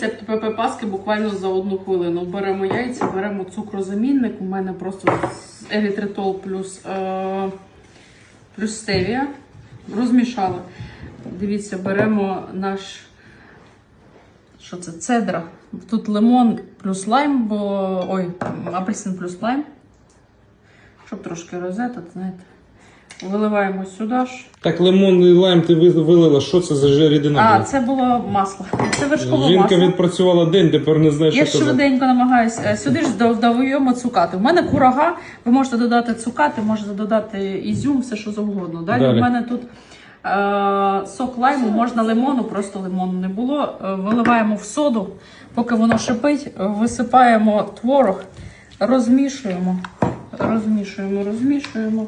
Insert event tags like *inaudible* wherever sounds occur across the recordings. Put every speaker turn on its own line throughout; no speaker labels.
Рецепт ПП Паски буквально за одну хвилину. Беремо яйця, беремо цукрозамінник. У мене просто ерітритол плюс, е, плюс стевія. Розмішали. Дивіться, беремо наш. Що це? Цедра. Тут лимон плюс лайм, бо. Ой, апельсин плюс лайм. Щоб трошки розетати, знаєте. Виливаємо сюди ж.
Так, лимон і лайм ти вилила. Що це за рідина?
А, це було масло. *laughs* Це вершкове
Жінка
масло.
відпрацювала день, тепер не знає,
Я
що казати.
швиденько намагаюся. Сюди ж додаємо цукати. У мене курага, ви можете додати цукати, можете додати ізюм, все що завгодно. Далі,
Далі.
у мене тут е, сок лайму, можна лимону, просто лимону не було. Е, виливаємо в соду, поки воно шипить, е, висипаємо творог, розмішуємо, розмішуємо, розмішуємо,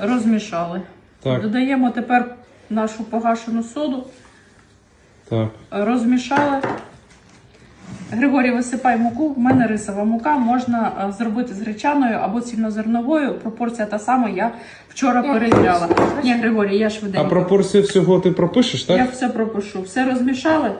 розмішали.
Так.
Додаємо тепер нашу погашену соду.
Так.
Розмішали. Григорій, висипай муку. У мене рисова мука. Можна е, зробити з гречаною або цільнозерновою. Пропорція та сама. Я вчора перевіряла. Ні, Григорій, я
А
швиденько.
пропорцію всього ти пропишеш, так?
Я все пропишу. Все розмішали.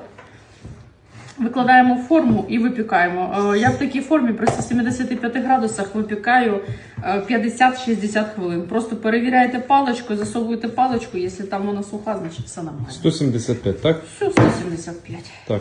Викладаємо форму і випікаємо. Е, Я в такій формі при 175 градусах випікаю е, 50-60 хвилин. Просто перевіряєте паличку, засовуєте паличку. Якщо там вона суха, значить все нормально.
175, так?
Все, 175.
Так.